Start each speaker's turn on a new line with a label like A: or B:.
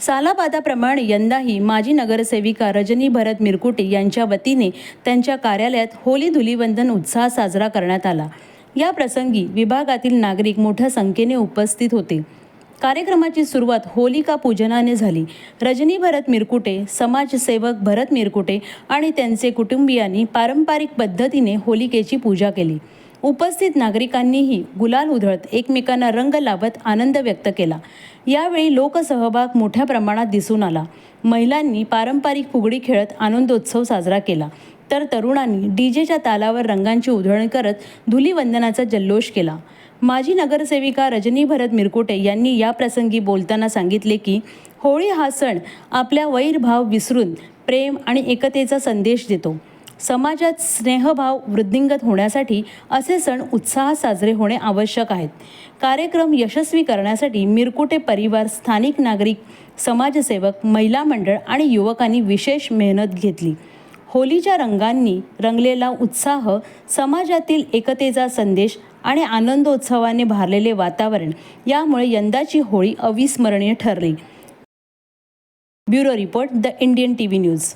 A: सालाबादाप्रमाणे यंदाही माजी नगरसेविका रजनी भरत मिरकुटे यांच्या वतीने त्यांच्या कार्यालयात होली धुलीवंदन उत्साह साजरा करण्यात आला. या प्रसंगी विभागातील नागरिक मोठ्या संख्येने उपस्थित होते. कार्यक्रमाची सुरुवात होलिका पूजनाने झाली. रजनी भरत मिरकुटे समाजसेवक भरत मिरकुटे आणि त्यांचे कुटुंबियांनी पारंपरिक पद्धतीने होलिकेची पूजा केली. उपस्थित नागरिकांनीही गुलाल उधळत एकमेकांना रंग लावत आनंद व्यक्त केला. यावेळी लोकसहभाग मोठ्या प्रमाणात दिसून आला. महिलांनी पारंपरिक फुगडी खेळत आनंदोत्सव साजरा केला. तर तरुणांनी डीजेच्या तालावर रंगांची उधळण करत धुलीवंदनाचा जल्लोष केला. माजी नगरसेविका रजनी भरत मिरकुटे यांनी या प्रसंगी बोलताना सांगितले की होळी हा सण आपल्या वैरभाव विसरून प्रेम आणि एकतेचा संदेश देतो. समाजात स्नेहभाव वृद्धिंगत होण्यासाठी असे सण उत्साहात साजरे होणे आवश्यक आहेत. कार्यक्रम यशस्वी करण्यासाठी मिरकुटे परिवार स्थानिक नागरिक समाजसेवक महिला मंडळ आणि युवकांनी विशेष मेहनत घेतली. होलीच्या रंगांनी रंगलेला उत्साह समाजातील एकतेचा संदेश आणि आनंदोत्सवाने भारलेले वातावरण यामुळे यंदाची होळी अविस्मरणीय ठरली. Bureau report the Indian T V news.